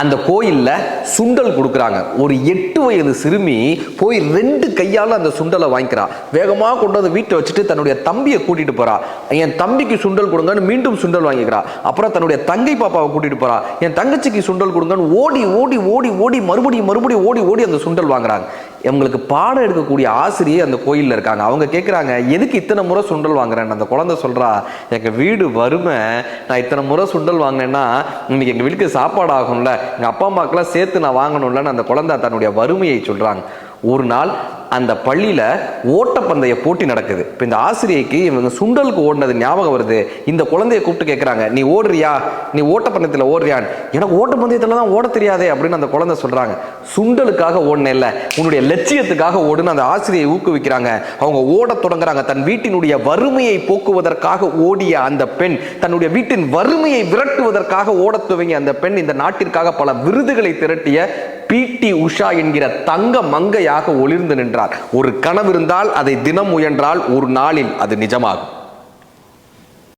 அந்த கோயில்ல சுண்டல் கொடுக்குறாங்க. ஒரு எட்டு வயது சிறுமி போய் ரெண்டு கையால் அந்த சுண்டலை வாங்கிக்கிறா. வேகமாக கொண்டு வந்து வீட்டை வச்சுட்டு தன்னுடைய தம்பியை கூட்டிட்டு போறா. என் தம்பிக்கு சுண்டல் கொடுங்கன்னு மீண்டும் சுண்டல் வாங்கிக்கிறா. அப்புறம் தன்னுடைய தங்கை பாப்பாவை கூட்டிட்டு போறா. என் தங்கச்சிக்கு சுண்டல் கொடுங்கன்னு ஓடி ஓடி ஓடி ஓடி மறுபடியும் மறுபடியும் ஓடி ஓடி அந்த சுண்டல் வாங்குறாங்க. இவங்களுக்கு பாடம் எடுக்கக்கூடிய ஆசிரியை அந்த கோயிலில் இருக்காங்க. அவங்க கேட்குறாங்க எதுக்கு இத்தனை முறை சுண்டல் வாங்குறேன்னு? அந்த குழந்தை சொல்கிறா எங்கள் வீடு வறுமை. நான் இத்தனை முறை சுண்டல் வாங்கினேன்னா இன்னைக்கு எங்கள் வீட்டுக்கு சாப்பாடு ஆகும்ல. எங்கள் அப்பா அம்மாக்கெல்லாம் சேர்த்து நான் வாங்கணும்லன்னு அந்த குழந்தை தன்னுடைய வறுமையை சொல்கிறாங்க ஒரு நாள் அந்த பள்ளியில் ஓட்டப்பந்தய போட்டி நடக்குது. இப்போ இந்த ஆசிரியைக்கு இவங்க சுண்டலுக்கு ஓடினது ஞாபகம் வருது. இந்த குழந்தைய கூப்பிட்டு கேட்குறாங்க நீ ஓடுறியா? நீ ஓட்டப்பந்தயத்தில் ஓடுறியான்னு. எனக்கு ஓட்டப்பந்தயத்தில் தான் ஓட தெரியாதே அப்படின்னு அந்த குழந்தை சொல்கிறாங்க சுண்டலுக்காக ஓடினேல்ல உன்னுடைய லட்சியத்துக்காக ஓடுன்னு அந்த ஆசிரியை ஊக்குவிக்கிறாங்க. அவங்க ஓடத் தொடங்குறாங்க. தன் வீட்டினுடைய வறுமையை போக்குவதற்காக ஓடிய அந்த பெண் தன்னுடைய வீட்டின் வறுமையை விரட்டுவதற்காக ஓடத் துவங்கிய அந்த பெண் இந்த நாட்டிற்காக பல விருதுகளை திரட்டிய டி உஷா என்கிற தங்க மங்கையாக ஒளிர்ந்து நின்றார். ஒரு கனவு இருந்தால் அதை தினம் முயன்றால் ஒரு நாளில் அது நிஜமாகும்.